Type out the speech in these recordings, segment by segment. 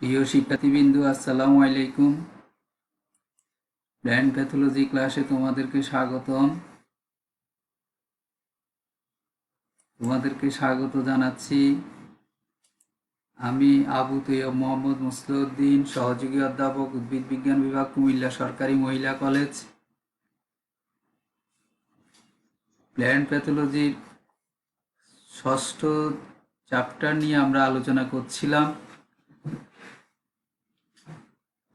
প্রিয় শিক্ষার্থীবৃন্দু, আসসালামু আলাইকুম। প্ল্যান্ট প্যাথোলজি ক্লাসে তোমাদেরকে স্বাগতম। তোমাদেরকে স্বাগত জানাচ্ছি। আমি আবু তৈয়ব মোহাম্মদ মুসলিউদ্দিন সহযোগী অধ্যাপক, উদ্ভিদ বিজ্ঞান বিভাগ, কুমিল্লা সরকারি মহিলা কলেজ। প্ল্যান্ট প্যাথোলজির ষষ্ঠ চ্যাপ্টার নিয়ে আমরা আলোচনা করছিলাম।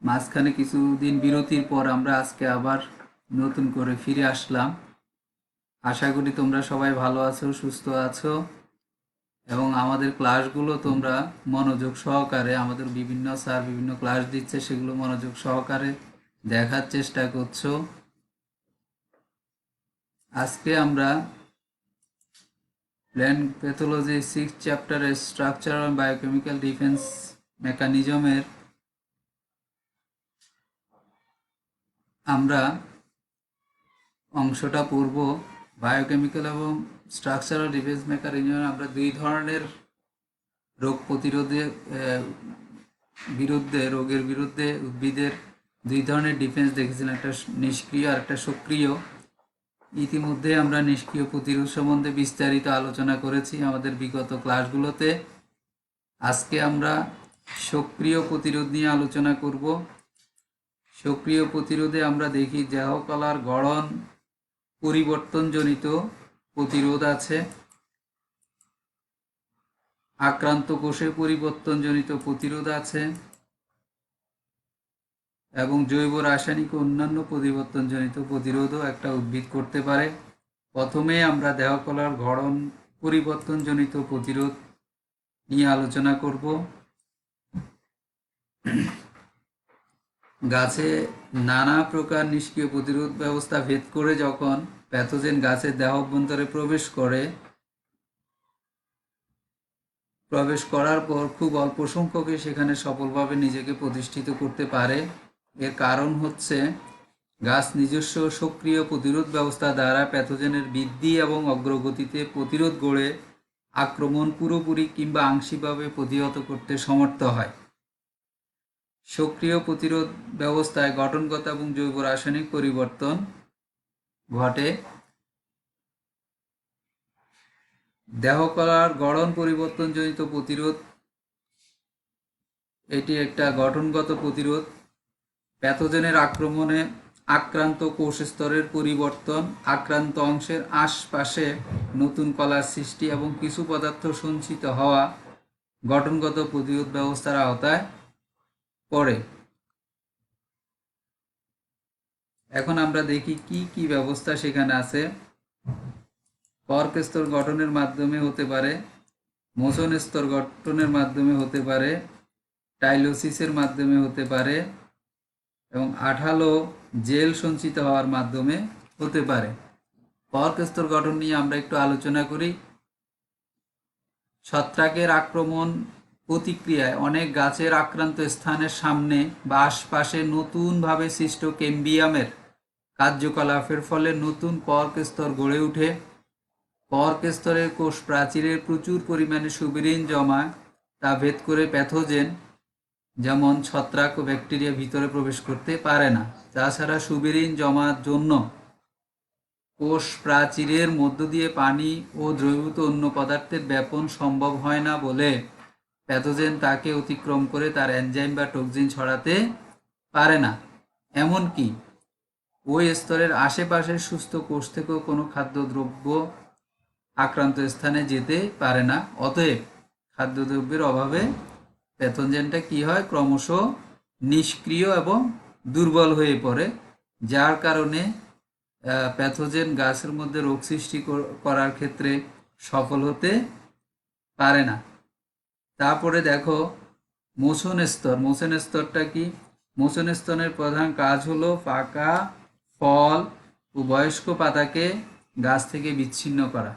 মাঝখানে কিছুদিন বিরতির পর আমরা আজকে আবার নতুন করে ফিরে আসলাম। আশা করি তোমরা সবাই ভালো আছো, সুস্থ আছো এবং আমাদের ক্লাসগুলো তোমরা মনোযোগ সহকারে, আমাদের বিভিন্ন স্যার বিভিন্ন ক্লাস দিচ্ছে, সেগুলো মনোযোগ সহকারে দেখার চেষ্টা করছ। আজকে আমরা প্ল্যান প্যাথোলজি সিক্স চ্যাপ্টারের স্ট্রাকচার অ্যান্ড বায়োকেমিক্যাল ডিফেন্স মেকানিজমের আমরা অংশটা পূর্ব বায়োকেমিক্যাল এবং স্ট্রাকচারাল ডিফেন্স মেকানিজম আমরা দুই ধরনের রোগ প্রতিরোধে বিরুদ্ধে, রোগের বিরুদ্ধে উদ্ভিদের দুই ধরনের ডিফেন্স দেখেছিলাম, একটা নিষ্ক্রিয় আর একটা সক্রিয়। ইতিমধ্যে আমরা নিষ্ক্রিয় প্রতিরোধ সম্বন্ধে বিস্তারিত আলোচনা করেছি আমাদের বিগত ক্লাসগুলোতে আজকে আমরা সক্রিয় প্রতিরোধ নিয়ে আলোচনা করব। সক্রিয় প্রতিরোধে আমরা দেখি দেহকলার গড়ন পরিবর্তনজনিত প্রতিরোধ আছে। আক্রান্ত কোষে পরিবর্তনজনিত প্রতিরোধ আছে। এবং জৈব রাসায়নিক অন্যান্য পরিবর্তনজনিত প্রতিরোধও একটা উদ্ভিদ করতে পারে। প্রথমে আমরা দেহকলার গড়ন পরিবর্তনজনিত প্রতিরোধ নিয়ে আলোচনা করব। গাছে নানা প্রকার নিষ্ক্রিয় প্রতিরোধ ব্যবস্থা ভেদ করে যখন প্যাথোজেন গাছের দেহ অভ্যন্তরে প্রবেশ করে, প্রবেশ করার পর খুব অল্প সংখ্যকে সেখানে সফলভাবে নিজেকে প্রতিষ্ঠিত করতে পারে। এর কারণ হচ্ছে গাছ নিজস্ব সক্রিয় প্রতিরোধ ব্যবস্থা দ্বারা প্যাথোজেনের বৃদ্ধি এবং অগ্রগতিতে প্রতিরোধ গড়ে আক্রমণ পুরোপুরি কিংবা আংশিকভাবে প্রতিহত করতে সমর্থ হয়। সক্রিয় প্রতিরোধ ব্যবস্থায় গঠনগত এবং জৈব রাসায়নিক পরিবর্তন ঘটে। দেহকলার গড়ন পরিবর্তনজনিত প্রতিরোধ, এটি একটা গঠনগত প্রতিরোধ। প্যাথোজেনের আক্রমণে আক্রান্ত কোষ স্তরের পরিবর্তন, আক্রান্ত অংশের আশপাশে নতুন কলার সৃষ্টি এবং কিছু পদার্থ সঞ্চিত হওয়া গঠনগত প্রতিরোধ ব্যবস্থার আওতায় পড়ে এখন আমরা দেখি কি কি ব্যবস্থা সেখানে আছে। কর্ক স্তর গঠনের মাধ্যমে হতে পারে মোশন স্তর গঠনের মাধ্যমে হতে পারে, টাইলোসিসের মাধ্যমে হতে পারে, এবং আঠালো জেল সঞ্চিত হওয়ার মাধ্যমে হতে পারে। কর্ক স্তর গঠন নিয়ে আমরা একটু আলোচনা করি। ছত্রাকের আক্রমণ প্রতিক্রিয়ায় অনেক গাছের আক্রান্ত স্থানের সামনে বা আশপাশে নতুনভাবে সৃষ্ট কেম্বিয়ামের কার্যকলাপের ফলে নতুন কর্ক স্তর গড়ে ওঠে। কর্ক স্তরের কোষ প্রাচীরের প্রচুর পরিমাণে সুবিরিন জমা তা ভেদ করে প্যাথোজেন, যেমন ছত্রাক ও ব্যাকটেরিয়া ভিতরে প্রবেশ করতে পারে না। তাছাড়া সুবিরিন জমার জন্য কোষ প্রাচীরের মধ্য দিয়ে পানি ও দ্রবীভূত অন্য পদার্থের ব্যাপন সম্ভব হয় না বলে প্যাথোজেন তাকে অতিক্রম করে তার এনজাইম বা টক্সিন ছড়াতে পারে না। এমনকি ওই স্তরের আশেপাশের সুস্থ কোষ থেকেও কোনো খাদ্যদ্রব্য আক্রান্ত স্থানে যেতে পারে না। অতএব খাদ্যদ্রব্যের অভাবে প্যাথোজেনটা কি হয়? ক্রমশ নিষ্ক্রিয় এবং দুর্বল হয়ে পড়ে, যার কারণে প্যাথোজেন গাছের মধ্যে রোগ সৃষ্টি করার ক্ষেত্রে সফল হতে পারে না। তারপরে দেখো, মোশন স্তর। মোশন স্তরটা কি? মোশন স্তরের প্রধান কাজ হলো পাকা ফল ও বয়স্ক পাতাকে গাছ থেকে বিচ্ছিন্ন করা।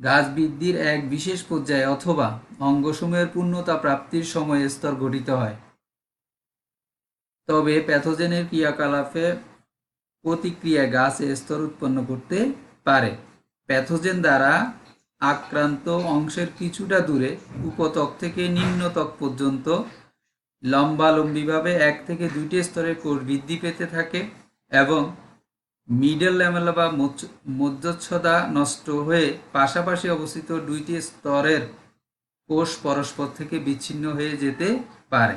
গাছ বৃদ্ধির এক বিশেষ পর্যায়ে অথবা অঙ্গসমূহের পূর্ণতা প্রাপ্তির সময় স্তর গঠিত হয়। তবে প্যাথোজেনের ক্রিয়াকলাপে প্রতিক্রিয়া গাছ স্তর উৎপন্ন করতে পারে। প্যাথোজেন দ্বারা আক্রান্ত অংশের কিছুটা দূরে উপত্বক থেকে নিম্নত্বক পর্যন্ত লম্বালম্বিভাবে এক থেকে দুইটি স্তরে কোষ বৃদ্ধি পেতে থাকে এবং মিডল ল্যামেলা বা মধ্য- মধ্যচ্ছদা নষ্ট হয়ে পাশাপাশি অবস্থিত দুইটি স্তরের কোষ পরস্পর থেকে বিচ্ছিন্ন হয়ে যেতে পারে।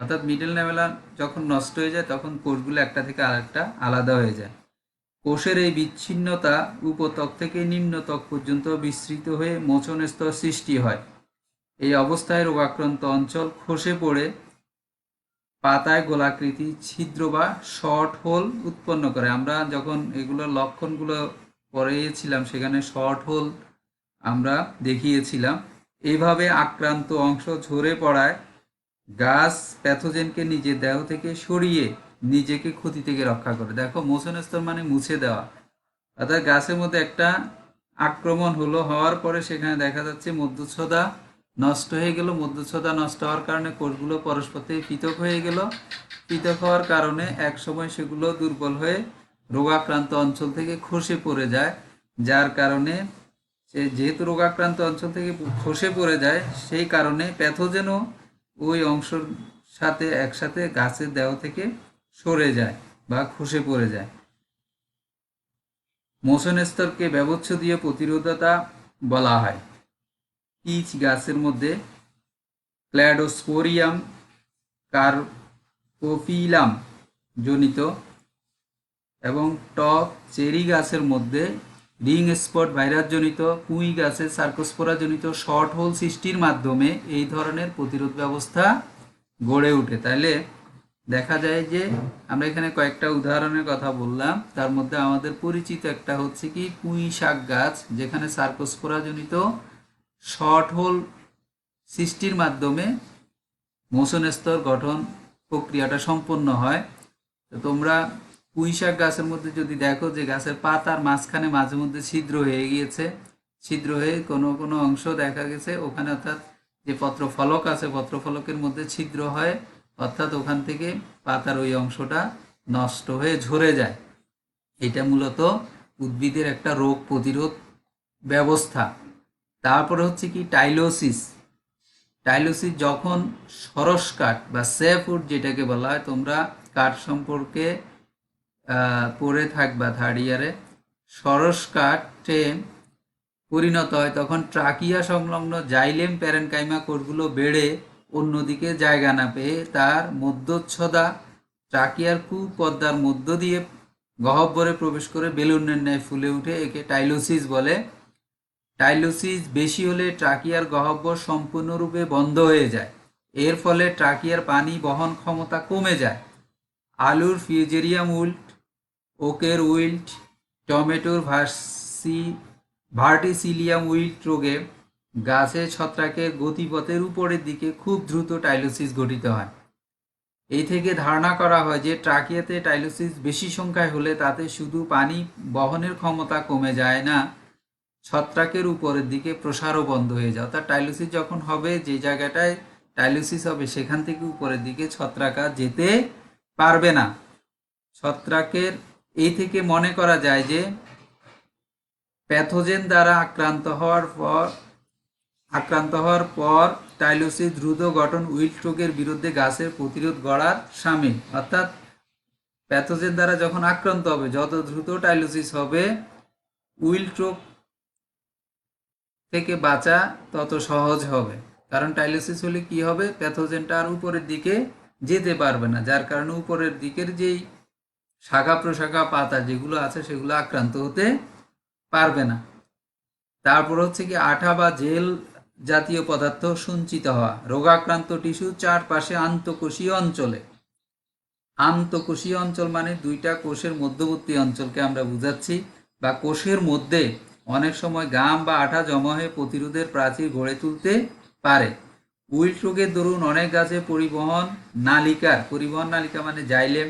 অর্থাৎ মিডল ল্যামেলা যখন নষ্ট হয়ে যায়, তখন কোষগুলো একটা থেকে আরেকটা আলাদা হয়ে যায়। কোষের এই বিচ্ছিন্নতা উপত্বক থেকে নিম্নত্বক পর্যন্ত বিস্তৃত হয়ে মোচন স্তর সৃষ্টি হয়। এই অবস্থায় রোগাক্রান্ত অঞ্চল খসে পড়ে, পাতায় গোলাকৃতি, ছিদ্র বা শর্ট হোল উৎপন্ন করে। আমরা যখন এগুলোর লক্ষণগুলো পড়িয়েছিলাম, সেখানে শর্ট হোল আমরা দেখিয়েছিলাম। এইভাবে আক্রান্ত অংশ ঝরে পড়ায় গাছ প্যাথোজেনকে নিজের দেহ থেকে সরিয়ে নিজেকে ক্ষতি থেকে রক্ষা করে। দেখো, মোশন স্তর মানে মুছে দেওয়া। অর্থাৎ গাছের মধ্যে একটা আক্রমণ হলো, হওয়ার পরে সেখানে দেখা যাচ্ছে মধ্যচ্ছদা নষ্ট হয়ে গেল। মধ্যচ্ছদা নষ্ট হওয়ার কারণে কোষগুলো পরস্পর থেকে পৃথক হয়ে গেল। পৃথক হওয়ার কারণে এক সময় সেগুলো দুর্বল হয়ে রোগাক্রান্ত অঞ্চল থেকে খসে পড়ে যায়। যার কারণে সে যেহেতু রোগাক্রান্ত অঞ্চল থেকে খসে পড়ে যায়, সেই কারণে প্যাথোজেনও ওই অংশের সাথে একসাথে গাছের দেহ থেকে সরে যায় বা খসে পড়ে যায়। মোশন স্তরকে ব্যবচ্ছেদীয় প্রতিরোধতা বলা হয়। পিচ গাছের মধ্যে ক্ল্যাডোস্পোরিয়াম কার্পোফিলাম জনিত এবং টক চেরি গাছের মধ্যে রিং স্পট ভাইরাস জনিত পুঁই গাছের সার্কোস্পোরা জনিত, শর্ট হোল সৃষ্টির মাধ্যমে এই ধরনের প্রতিরোধ ব্যবস্থা গড়ে ওঠে। তাহলে দেখা যায় যে আমরা এখানে কয়েকটা উদাহরণের কথা বললাম। তার মধ্যে আমাদের পরিচিত একটা হচ্ছে কি, পুঁই শাক গাছ, যেখানে সার্কোস্পোরা জনিত শর্ট হোল সৃষ্টির মাধ্যমে মোশন স্তর গঠন প্রক্রিয়াটা সম্পন্ন হয়। তো তোমরা পুঁই শাক গাছের মধ্যে যদি দেখো যে গাছের পাতার মাঝখানে মাঝে মধ্যে ছিদ্র হয়ে গিয়েছে, ছিদ্র হয়ে কোনো কোনো অংশ দেখা গেছে, ওখানে অর্থাৎ যে পত্র ফলক আছে পত্র ফলকের মধ্যে ছিদ্র হয়। অর্থাৎ ওখান থেকে পাতার ওই অংশটা নষ্ট হয়ে ঝরে যায়। এটা মূলত উদ্ভিদের একটা রোগ প্রতিরোধ ব্যবস্থা। তারপরে হচ্ছে কি, টাইলোসিস। টাইলোসিস যখন সরস কাঠ বা সেফুড যেটাকে বলা হয়, তোমরা কাঠ সম্পর্কে পড়ে থাকবা থার্ড ইয়ারে সরস কাঠে পরিণত হয় তখন ট্রাকিয়া সংলগ্ন জাইলেম প্যারেনকাইমা কোষগুলো বেড়ে অন্যদিকে জায়গা না পেয়ে তার মধ্যচ্ছদা ট্রাকিয়ার কুপদ্মার মধ্য দিয়ে গহ্বরে প্রবেশ করে বেলুনের ন্যায় ফুলে উঠে একে টাইলোসিস বলে। টাইলোসিস বেশি হলে ট্রাকিয়ার গহ্বর সম্পূর্ণরূপে বন্ধ হয়ে যায়। এর ফলে ট্রাকিয়ার পানি বহন ক্ষমতা কমে যায়। আলুর ফিউজেরিয়াম উল্ট, ওকের উইল্ট, টমেটোর ভার্সি, ভার্টিসিলিয়াম উইল্ট রোগে গাছে ছত্রাকের গতিপথের উপরের দিকে খুব দ্রুত টাইলোসিস গঠিত হয়। এই থেকে ধারণা করা হয় যে ট্রাকিয়াতে টাইলোসিস বেশি সংখ্যায় হলে তাতে শুধু পানি বহনের ক্ষমতা কমে যায় না, ছত্রাকের উপরের দিকে প্রসারও বন্ধ হয়ে যায়। অর্থাৎ টাইলোসিস যখন হবে, যে জায়গাটায় টাইলোসিস হবে, সেখান থেকে উপরের দিকে ছত্রাক যেতে পারবে না। ছত্রাকের, এই থেকে মনে করা যায় যে প্যাথোজেন দ্বারা আক্রান্ত হওয়ার পর আক্রান্ত হওয়ার পর টাইলোসিস দ্রুত গঠন উইল্ট রোগের বিরুদ্ধে গাছের প্রতিরোধ গড়ার সামিল। অর্থাৎ প্যাথোজেন দ্বারা যখন আক্রান্ত হবে, যত দ্রুত টাইলোসিস হবে উইল্ট রোগ থেকে বাঁচা তত সহজ হবে। কারণ টাইলোসিস হলে কি হবে? প্যাথোজেনটা আর উপরের দিকে যেতে পারবে না, যার কারণে উপরের দিকের যেই শাখা প্রশাখা পাতা যেগুলো আছে, সেগুলো আক্রান্ত হতে পারবে না। তারপর হচ্ছে কি, আঠা বা জেল জাতীয় পদার্থ সঞ্চিত হওয়া। রোগাক্রান্ত টিস্যু চারপাশে আন্তঃকোষীয় অঞ্চলে। আন্তঃকোষীয় অঞ্চল মানে দুইটা কোষের মধ্যবর্তী অঞ্চলকে আমরা বুঝাচ্ছি বা কোষের মধ্যে অনেক সময় গাম বা আঠা জমা হয়ে প্রতিরোধের প্রাচীর গড়ে তুলতে পারে। উইল্ট রোগের দরুন অনেক গাছে পরিবহন নালিকার, পরিবহন নালিকা মানে জাইলেম,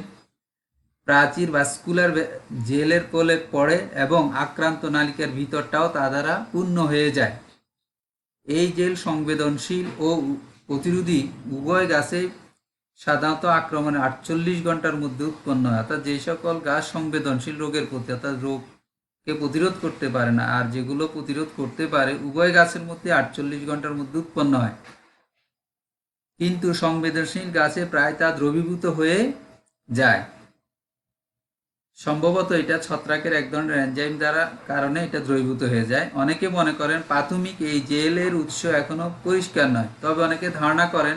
প্রাচীর ভাস্কুলার জেলের কোলে পড়ে এবং আক্রান্ত নালিকার ভিতরটাও তা দ্বারা পূর্ণ হয়ে যায়। এই জেল সংবেদনশীল ও প্রতিরোধী উভয় গাছে সাধারণত আক্রমণে আটচল্লিশ ঘণ্টার মধ্যে উৎপন্ন হয়। অর্থাৎ যে সকল গাছ সংবেদনশীল রোগের প্রতি, অর্থাৎ রোগকে প্রতিরোধ করতে পারে না আর যেগুলো প্রতিরোধ করতে পারে, উভয় গাছের মধ্যে আটচল্লিশ ঘণ্টার মধ্যে উৎপন্ন হয়। কিন্তু সংবেদনশীল গাছে প্রায় তা দ্রবীভূত হয়ে যায়। সম্ভবত এটা ছত্রাকের এক ধরনের এনজাইম দ্বারা কারণে এটা দ্রবীভূত হয়ে যায়। অনেকে মনে করেন প্রাথমিক এই জেলের উৎস এখনও পরিষ্কার নয়। তবে অনেকে ধারণা করেন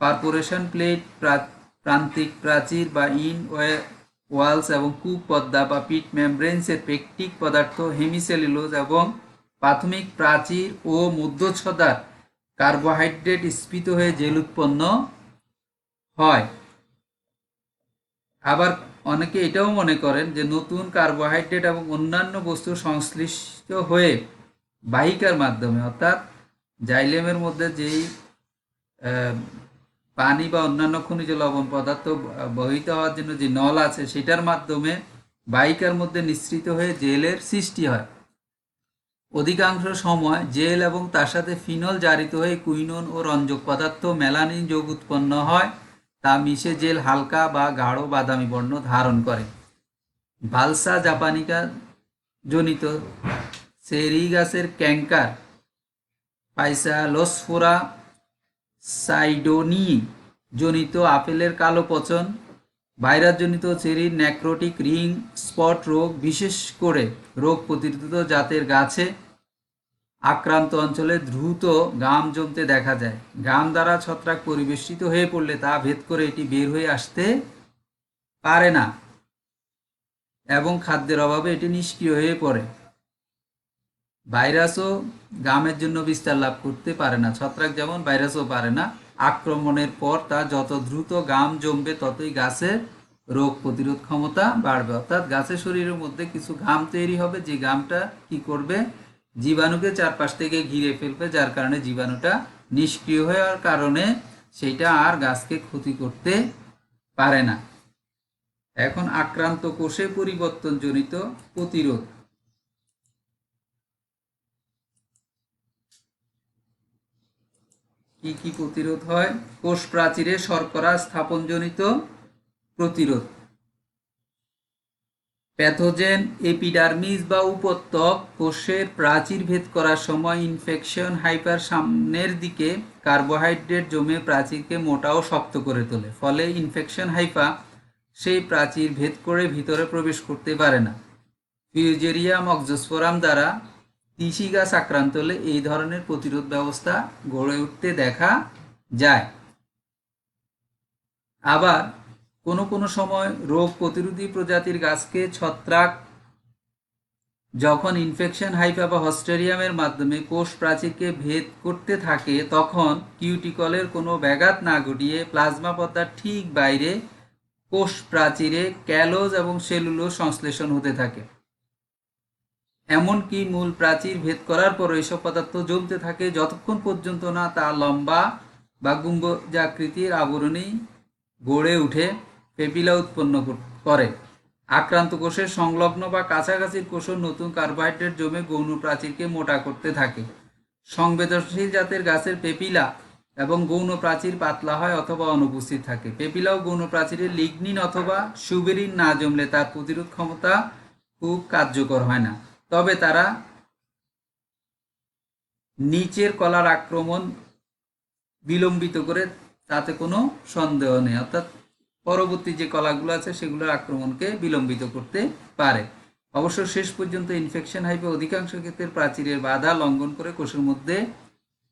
পারপোরেশন প্লেট প্রান্তিক প্রাচীর বা ইন ওয়ালস এবং কূপ পদ্মা বা পিট মেমব্রেন্সের পেকটিক পদার্থ হেমিসেলুলোজ এবং প্রাথমিক প্রাচীর ও মধ্যচ্ছদার কার্বোহাইড্রেট স্ফীত হয়ে জেল উৎপন্ন হয়। আবার অনেকে এটাও মনে করেন যে নতুন কার্বোহাইড্রেট এবং অন্যান্য বস্তু সংশ্লিষ্ট হয়ে বাহিকার মাধ্যমে, অর্থাৎ জাইলেমের মধ্যে যেই পানি বা অন্যান্য খনিজ লবণ পদার্থ বহিত হওয়ার জন্য যে নল আছে সেটার মাধ্যমে বাহিকার মধ্যে নিঃসৃত হয়ে জেলের সৃষ্টি হয়। অধিকাংশ সময় জেল এবং তার সাথে ফিনল জারিত হয়ে কুইনন ও রঞ্জক পদার্থ মেলানিন যোগ উৎপন্ন হয়। তা মিশে জেল হালকা বা গাঢ় বাদামি বর্ণ ধারণ করে। ভালসা জাপানিকা জনিত সেরি গাছের ক্যাঙ্কার পাইসালোসফোরা সাইডোনি জনিত আপেলের কালো পচন ভাইরাস জনিত চেরির ন্যাক্রোটিক রিং, স্পট রোগ, বিশেষ করে রোগ প্রতিরোধ জাতের গাছে আক্রান্ত অঞ্চলে দ্রুত গাম জমতে দেখা যায়। গাম দ্বারা ছত্রাক পরিবেষ্টিত হয়ে পড়লে তা ভেদ করে এটি বের হয়ে আসতে পারে না এবং খাদ্যের অভাবে এটি নিষ্ক্রিয় হয়ে পড়ে। ভাইরাসও গামের জন্য বিস্তার লাভ করতে পারে না। ছত্রাক যেমন ভাইরাসও পারে না, আক্রমণের পর তা যত দ্রুত গাম জমবে ততই গাছের রোগ প্রতিরোধ ক্ষমতা বাড়বে। অর্থাৎ গাছের শরীরের মধ্যে কিছু ঘাম তৈরি হবে, যে ঘামটা কি করবে? জীবাণুকে চারপাশ থেকে ঘিরে ফেলবে, যার কারণে জীবাণুটা নিষ্ক্রিয় হওয়ার কারণে সেইটা আর গাছকে ক্ষতি করতে পারে না। এখন আক্রান্ত কোষে পরিবর্তনজনিত প্রতিরোধ। কি কি প্রতিরোধ হয়? কোষ প্রাচীরে শর্করা স্থাপনজনিত প্রতিরোধ। প্যাথোজেন, এপিডার্মিস বা উপত্যক কোষের প্রাচীর ভেদ করার সময় ইনফেকশন হাইপার সামনের দিকে কার্বোহাইড্রেট জমে প্রাচীরকে মোটা ও শক্ত করে তোলে, ফলে ইনফেকশন হাইফা সেই প্রাচীর ভেদ করে ভিতরে প্রবেশ করতে পারে না। ফিউজেরিয়াম অক্সোস্পোরাম দ্বারা তিসি গাছ আক্রান্ত হলে এই ধরনের প্রতিরোধ ব্যবস্থা গড়ে উঠতে দেখা যায়। আবার কোনো কোনো সময় রোগ প্রতিরোধী প্রজাতির গাছকে ছত্রাক, যখন ইনফেকশন হাইফা বা হস্টেরিয়ামের মাধ্যমে কোষ প্রাচীরকে ভেদ করতে থাকে, তখন কিউটিকলের কোনো ব্যাঘাত না ঘটিয়ে প্লাজমা পর্দার ঠিক বাইরে কোষ প্রাচীরে ক্যালোজ এবং সেলুলোজ সংশ্লেষণ হতে থাকে। এমনকি মূল প্রাচীর ভেদ করার পর এসব পদার্থ জমতে থাকে যতক্ষণ পর্যন্ত না তা লম্বা বা গুম্বজাকৃতির আবরণী গড়ে উঠে পেপিলা উৎপন্ন করে আক্রান্ত কোষের সংলগ্ন বা কাছাকাছির কোষের নতুন কার্বোহাইড্রেট জমে গৌণ প্রাচীরকে মোটা করতে থাকে। সংবেদনশীল জাতের গাছের পেপিলা এবং গৌণ প্রাচীর পাতলা হয় অথবা অনুপস্থিত থাকে। পেপিলা ও গৌণ প্রাচীরে লিগনিন অথবা সুবেরিন না জমলে তার প্রতিরোধ ক্ষমতা খুব কার্যকর হয় না। তবে তারা নিচের কলার আক্রমণ বিলম্বিত করে তাতে কোনো সন্দেহ নেই। অর্থাৎ পরবর্তী যে কলাগুলো আছে সেগুলোর আক্রমণকে বিলম্বিত করতে পারে। অবশ্য শেষ পর্যন্ত ইনফেকশন হাইপে অধিকাংশ ক্ষেত্রে প্রাচীরের বাধা লঙ্ঘন করে কোষের মধ্যে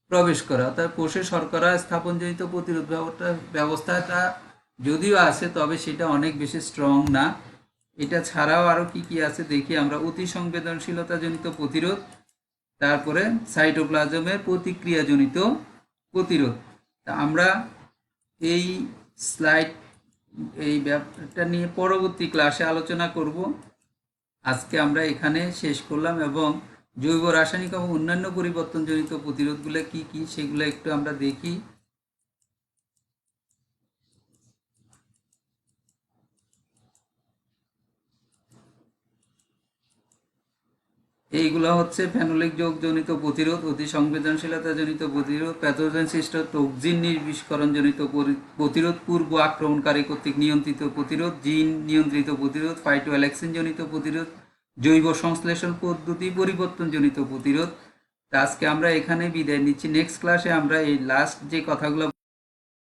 প্রবেশ করে। অর্থাৎ কোষে শর্করা স্থাপনজনিত প্রতিরোধ ব্যবস্থা- ব্যবস্থাটা যদিও আছে, তবে সেটা অনেক বেশি স্ট্রং না। এটা ছাড়াও আরও কি কি আছে দেখি আমরা। অতি সংবেদনশীলতাজনিত প্রতিরোধ, তারপরে সাইটোপ্লাজমের প্রতিক্রিয়াজনিত প্রতিরোধ। তা আমরা এই স্লাইড এই ব্যাপারটা নিয়ে পরবর্তী ক্লাসে আলোচনা করব। আজকে আমরা এখানে শেষ করলাম এবং জৈব রাসায়নিক এবং অন্যান্য পরিবর্তনজনিত প্রতিরোধগুলো কি কি সেগুলো একটু আমরা দেখি। এইগুলো হচ্ছে ফেনোলিক যোগজনিত প্রতিরোধ, অতি সংবেদনশীলতা জনিত প্রতিরোধ প্যাথোজেন সৃষ্ট টক্সিন নির্বিষ্করণ জনিত প্রতিরোধ, পূর্ব আক্রমণকারী কর্তৃক নিয়ন্ত্রিত প্রতিরোধ জিন নিয়ন্ত্রিত প্রতিরোধ ফাইটোঅ্যালেক্সিন জনিত প্রতিরোধ, জৈব সংশ্লেষণ পদ্ধতি পরিবর্তনজনিত প্রতিরোধ। আজকে আমরা এখানে বিদায় নিচ্ছি। নেক্সট ক্লাসে আমরা এই লাস্ট যে কথাগুলো